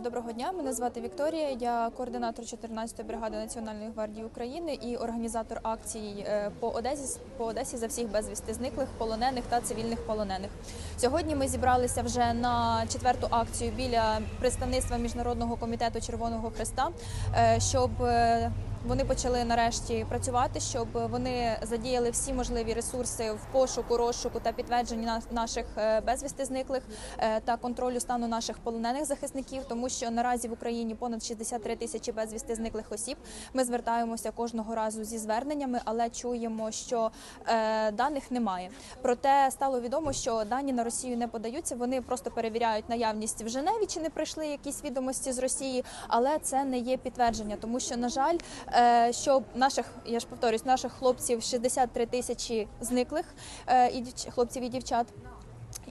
Доброго дня, мене звати Вікторія. Я координатор 14-ї бригади Національної гвардії України і організатор акцій е, по Одесі по Одесі за всіх безвісти зниклих, полонених та цивільних полонених. Сьогодні ми зібралися вже на четверту акцію біля представництва міжнародного комітету Червоного Христа, е, щоб е, вони почали нарешті працювати, щоб вони задіяли всі можливі ресурси в пошуку, розшуку та підтвердженні наших е, безвісти зниклих е, та контролю стану наших полонених захисників, тому що наразі в Україні понад 63 тисячі безвісти зниклих осіб. Ми звертаємося кожного разу зі зверненнями, але чуємо, що е, даних немає. Проте стало відомо, що дані на Росію не подаються. Вони просто перевіряють наявність в Женеві, чи не прийшли якісь відомості з Росії, але це не є підтвердження, тому що на жаль, що наших я ж повторюсь, наших хлопців 63 тисячі зниклих е, і хлопців і дівчат.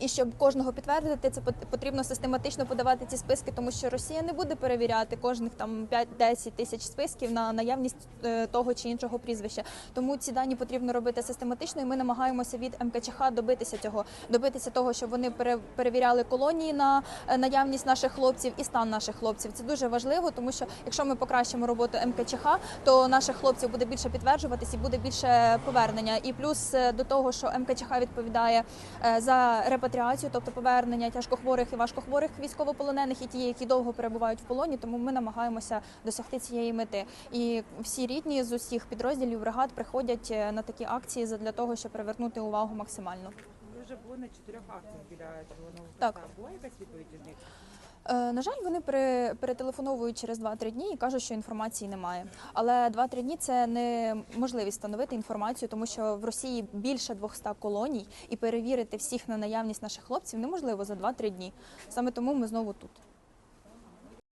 І щоб кожного підтвердити, це пот- потрібно систематично подавати ці списки, тому що Росія не буде перевіряти кожних там 5-10 тисяч списків на наявність е, того чи іншого прізвища. Тому ці дані потрібно робити систематично, і ми намагаємося від МКЧХ добитися цього, добитися того, щоб вони пере- перевіряли колонії на е, наявність наших хлопців і стан наших хлопців. Це дуже важливо, тому що якщо ми покращимо роботу МКЧХ, то наших хлопців буде більше підтверджуватись і буде більше повернення. І плюс е, до того, що МКЧХ відповідає за репатріацію, тобто повернення тяжкохворих і важкохворих військовополонених і ті, які довго перебувають в полоні. Тому ми намагаємося досягти цієї мети. І всі рідні з усіх підрозділів бригад приходять е, на такі акції для того, щоб привернути увагу максимально. Ви вже були на чотирьох акціях біля Червоного Так. Була якась відповідь від них? Е, На жаль, вони пере- перетелефоновують через 2-3 дні і кажуть, що інформації немає. Але 2-3 дні це не можливість встановити інформацію, тому що в Росії більше 200 колоній, і перевірити всіх на наявність наших хлопців неможливо за 2-3 дні. Саме тому ми знову тут.